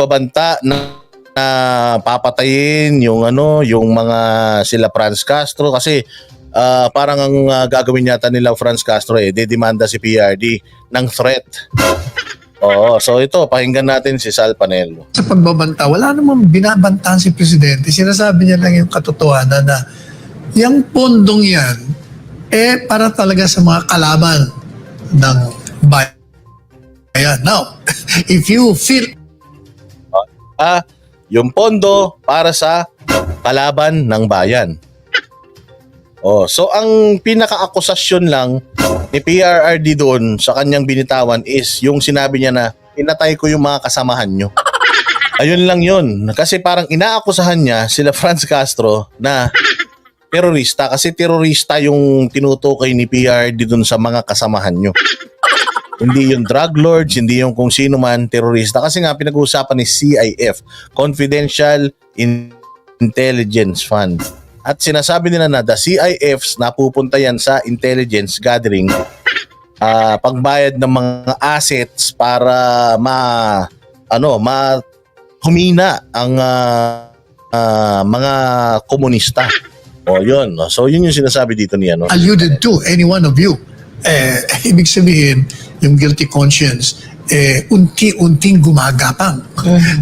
pagbabanta na, na papatayin yung ano, yung mga sila Franz Castro kasi ah, parang ang ah, gagawin yata nila Franz Castro eh, didemanda si PRD ng threat. Oo, so ito, pakinggan natin si Sal Panelo. sa pagbabanta, wala namang binabantahan si Presidente. Sinasabi niya lang yung katotohanan na yung pondong yan, eh para talaga sa mga kalaban ng bayan. Now, if you feel Ah, yung pondo para sa kalaban ng bayan. Oh, so ang pinaka-akusasyon lang ni PRRD doon sa kanyang binitawan is yung sinabi niya na pinatay ko yung mga kasamahan nyo. Ayun lang yun. Kasi parang inaakusahan niya sila Franz Castro na terorista kasi terorista yung tinutukoy ni PRD doon sa mga kasamahan nyo. Hindi yung drug lords, hindi yung kung sino man terorista. Kasi nga pinag-uusapan ni CIF, Confidential In- Intelligence Fund. At sinasabi nila na the CIFs napupunta yan sa intelligence gathering ah pagbayad ng mga assets para ma ano ma humina ang ah, ah, mga komunista. O yun. no? So yun yung sinasabi dito ni ano. alluded to any one of you, eh, ibig sabihin, yung guilty conscience, eh, unti-unting gumagapang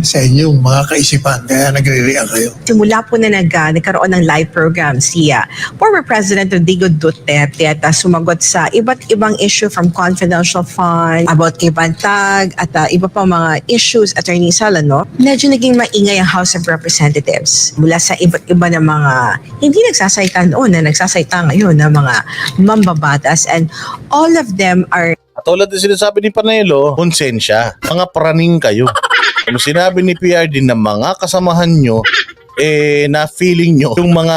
sa inyong mga kaisipan. Kaya nagre-react kayo. simula po na nag, ah, nagkaroon ng live program si ah, former President Rodrigo Duterte at ah, sumagot sa iba't ibang issue from confidential fund about kay Bantag at ah, iba pa mga issues, Attorney Sala, no? Medyo naging maingay ang House of Representatives mula sa iba't iba ng mga hindi nagsasalita noon na nagsasalita ngayon na mga mambabatas and all of them are At tulad din sinasabi ni Panelo, konsensya. Mga praning kayo. Kung sinabi ni PRD na mga kasamahan nyo, eh, na feeling nyo yung mga,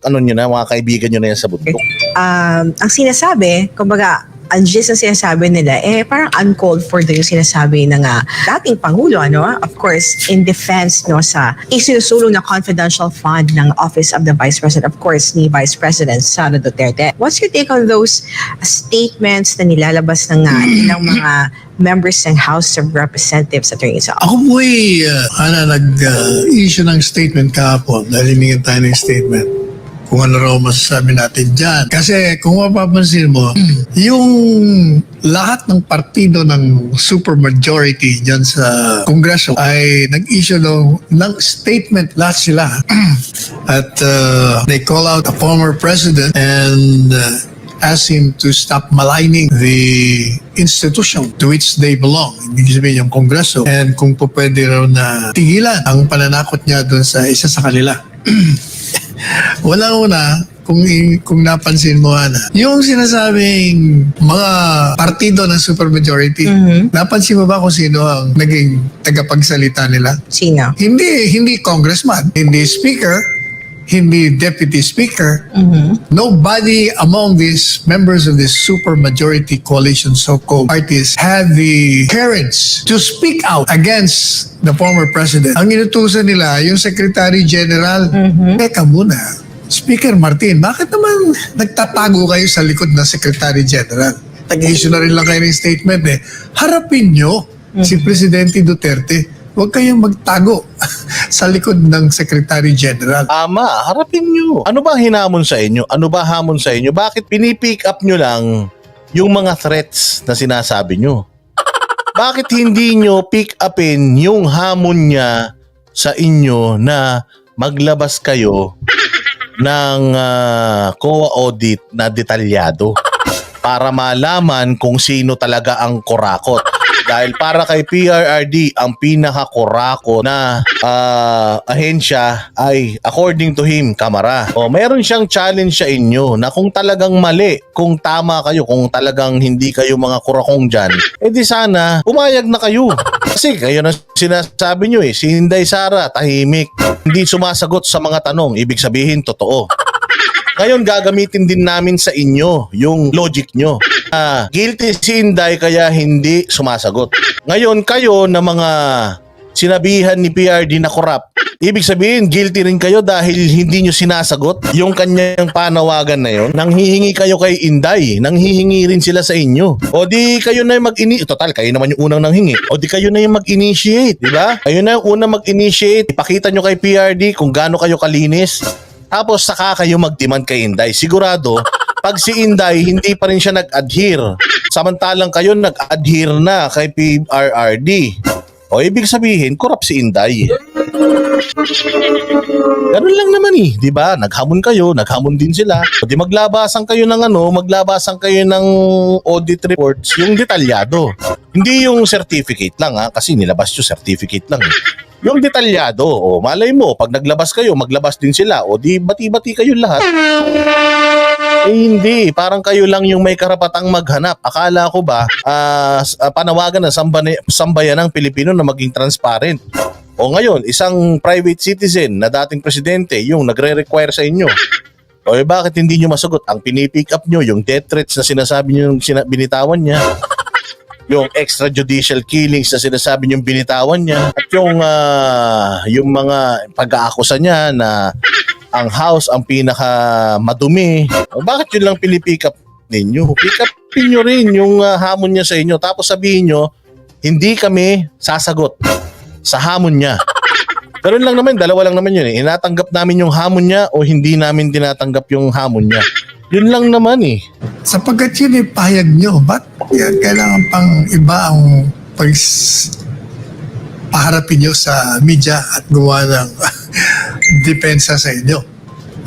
ano nyo na, mga kaibigan nyo na yan sa bundok. um, ang sinasabi, kumbaga, ang gist na sinasabi nila, eh parang uncalled for daw yung sinasabi ng ah, dating Pangulo, ano? Of course, in defense no, sa isinusulong na confidential fund ng Office of the Vice President, of course, ni Vice President Sara Duterte. What's your take on those statements na nilalabas ng ah, ilang mga members ng House of Representatives, Attorney Sa? Ako po'y uh, ano, nag-issue ng statement kahapon hiningin tayo ng statement kung ano raw masasabi natin dyan. Kasi kung mapapansin mo, yung lahat ng partido ng supermajority dyan sa Kongreso ay nag-issue ng, ng statement lahat sila. At uh, they call out the former president and uh, ask him to stop maligning the institution to which they belong. Ibig sabihin yung Kongreso. And kung po pwede raw na tigilan ang pananakot niya doon sa isa sa kanila. Wala una, kung, kung napansin mo, Ana, yung sinasabing mga partido ng supermajority, Mhm. napansin mo ba kung sino ang naging tagapagsalita nila? Sino? Hindi, hindi congressman, hindi speaker, hindi deputy speaker, Mhm. Nobody among these members of this super majority coalition so-called parties had the courage to speak out against the former president. Ang inutusan nila, yung Secretary General, teka muna, Speaker Martin, bakit naman nagtatago kayo sa likod ng Secretary General? Nag-issue na rin lang kayo ng statement eh. Harapin nyo si Presidente Duterte. Huwag kayong magtago sa likod ng Secretary General. Tama, harapin nyo. Ano ba hinamon sa inyo? Ano ba hamon sa inyo? Bakit pinipick up nyo lang yung mga threats na sinasabi nyo? Bakit hindi nyo pick upin yung hamon niya sa inyo na maglabas kayo ng COA audit na detalyado para malaman kung sino talaga ang kurakot. Dahil para kay PRRD, ang pinakakurako na ah, ahensya ay according to him, Kamara. O meron siyang challenge sa inyo na kung talagang mali, kung tama kayo, kung talagang hindi kayo mga kurakong dyan, edi sana pumayag na kayo. Kasi kayo na sinasabi nyo eh, si Inday Sara, tahimik, hindi sumasagot sa mga tanong, ibig sabihin totoo. Ngayon gagamitin din namin sa inyo yung logic nyo. Ah, guilty si Inday kaya hindi sumasagot. Ngayon kayo na mga sinabihan ni PRD na corrupt, ibig sabihin guilty rin kayo dahil hindi nyo sinasagot yung kanyang panawagan na yon. Nanghihingi kayo kay Inday, nanghihingi rin sila sa inyo. O di kayo na yung mag-ini total kayo naman yung unang nanghingi. O di kayo na yung mag-initiate, di ba? Kayo na yung unang mag-initiate. Ipakita nyo kay PRD kung gaano kayo kalinis. Tapos saka kayo mag-demand kay Inday. Sigurado, pag si Inday hindi pa rin siya nag-adhere, samantalang kayo nag-adhere na kay PRRD. O ibig sabihin, corrupt si Inday. Ganun lang naman eh, 'di ba? Naghamon kayo, naghamon din sila. O di maglabasan kayo ng ano, maglabasan kayo ng audit reports, yung detalyado. Hindi yung certificate lang ha, kasi nilabas yung certificate lang. eh. Yung detalyado, o malay mo, pag naglabas kayo, maglabas din sila. O di bati-bati kayo lahat. Eh hindi, parang kayo lang yung may karapatang maghanap. Akala ko ba, ah, panawagan ng sambana- sambayan ng Pilipino na maging transparent. O ngayon, isang private citizen na dating presidente yung nagre-require sa inyo. O eh, bakit hindi nyo masagot? Ang pinipick up nyo, yung death threats na sinasabi nyo sina- binitawan niya. Yung extrajudicial killings na sinasabi nyo binitawan niya. At yung, ah, yung mga pag-aakusa niya na ang house ang pinaka madumi. Bakit yun lang pinipick up ninyo? Pick upin nyo rin yung ah, hamon niya sa inyo. Tapos sabihin nyo, hindi kami sasagot sa hamon niya. Ganun lang naman, dalawa lang naman yun eh. Inatanggap namin yung hamon niya o hindi namin tinatanggap yung hamon niya. Yun lang naman eh. Sapagkat yun ay pahayag nyo, ba't yan kailangan pang iba ang pag paharapin nyo sa media at gumawa ng depensa sa inyo.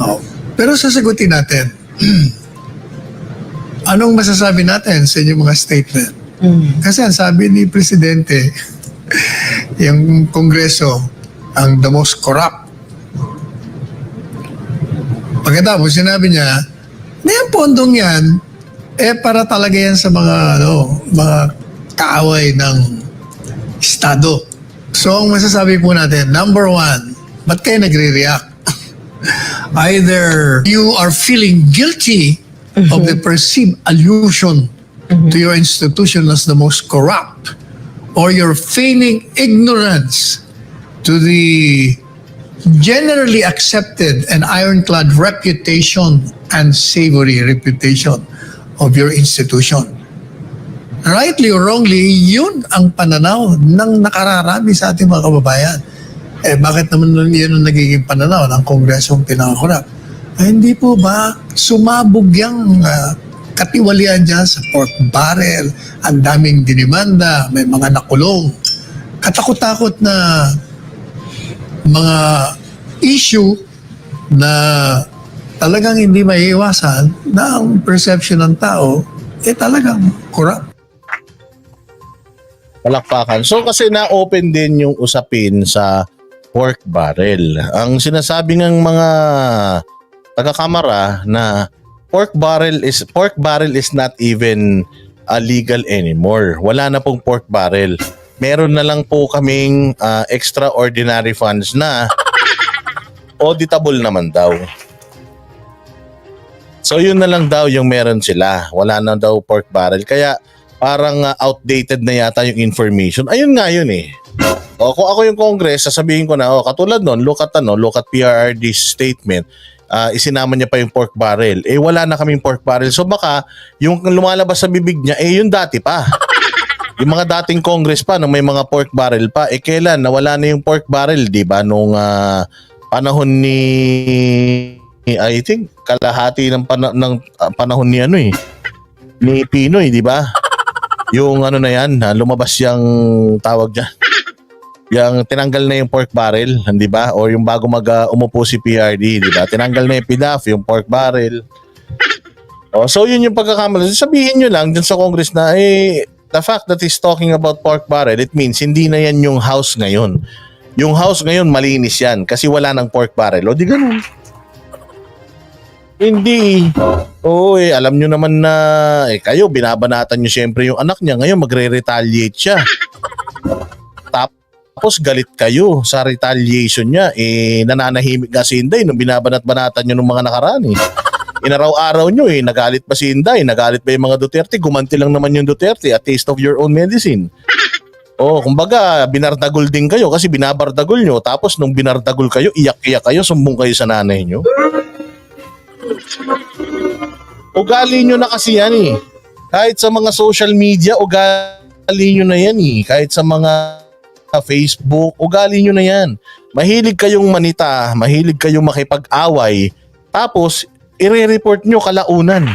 Oh. Pero sasagutin natin, anong masasabi natin sa inyong mga statement? Kasi ang sabi ni Presidente, yung Kongreso ang the most corrupt. Pagkatapos sinabi niya, na yung pondong yan, eh para talaga yan sa mga, ano, mga kaaway ng Estado. So ang masasabi po natin, number one, ba't kayo nagre-react? Either you are feeling guilty of the perceived allusion to your institution as the most corrupt, or you're feigning ignorance to the generally accepted and ironclad reputation and savory reputation of your institution. Rightly or wrongly, yun ang pananaw ng nakararami sa ating mga kababayan. Eh, bakit naman yun ang nagiging pananaw ng kongresong pinakakurap? Eh, hindi po ba sumabog yung ah, katiwalian dyan sa pork barrel, ang daming dinimanda, may mga nakulong. Katakot-takot na mga issue na talagang hindi maiiwasan na ang perception ng tao eh talagang corrupt. palakpakan. So kasi na-open din yung usapin sa pork barrel. Ang sinasabi ng mga taga-kamara na pork barrel is pork barrel is not even uh, legal anymore. Wala na pong pork barrel. Meron na lang po kaming uh, extraordinary funds na auditable naman daw. So yun na lang daw yung meron sila. Wala na daw pork barrel. Kaya parang uh, outdated na yata yung information. Ayun nga yun eh. O kung ako yung Congress, sasabihin ko na, oh, katulad nun, look at ano, look at PRRD's statement, ah, isinama niya pa yung pork barrel. Eh wala na kaming pork barrel. So baka yung lumalabas sa bibig niya, eh yun dati pa. Yung mga dating Congress pa, nung may mga pork barrel pa, eh kailan nawala na yung pork barrel, di ba? Nung ah, panahon ni I think kalahati ng, pana- ng ah, panahon ni ano eh ni Pinoy, di ba? Yung ano na yan, ah, lumabas yung tawag dyan. Yung tinanggal na yung pork barrel, di ba? Or yung bago mag ah, umupo si PRD, di ba? Tinanggal na yung PDAF, yung pork barrel. Oh, so yun yung pagkakamali. Sabihin nyo lang dyan sa Congress na eh the fact that he's talking about pork barrel, it means hindi na yan yung house ngayon. Yung house ngayon malinis yan kasi wala ng pork barrel. O di ganun. Hindi. Oo eh, alam nyo naman na eh kayo binabanatan nyo siyempre yung anak niya. Ngayon magre-retaliate siya. Tapos galit kayo sa retaliation niya. Eh nananahimik nga si Inday nung binabanat-banatan nyo ng mga nakaraan eh. Inaraw-araw nyo eh, nagalit pa si Inday, nagalit pa yung mga Duterte, gumanti lang naman yung Duterte, a taste of your own medicine. Oh, kumbaga, binardagol din kayo kasi binabardagol nyo. Tapos nung binardagol kayo, iyak-iyak kayo, sumbong kayo sa nanay nyo. Ugali nyo na kasi yan eh. Kahit sa mga social media, ugali nyo na yan eh. Kahit sa mga Facebook, ugali nyo na yan. Mahilig kayong manita, mahilig kayong makipag-away, tapos i-report nyo kalaunan.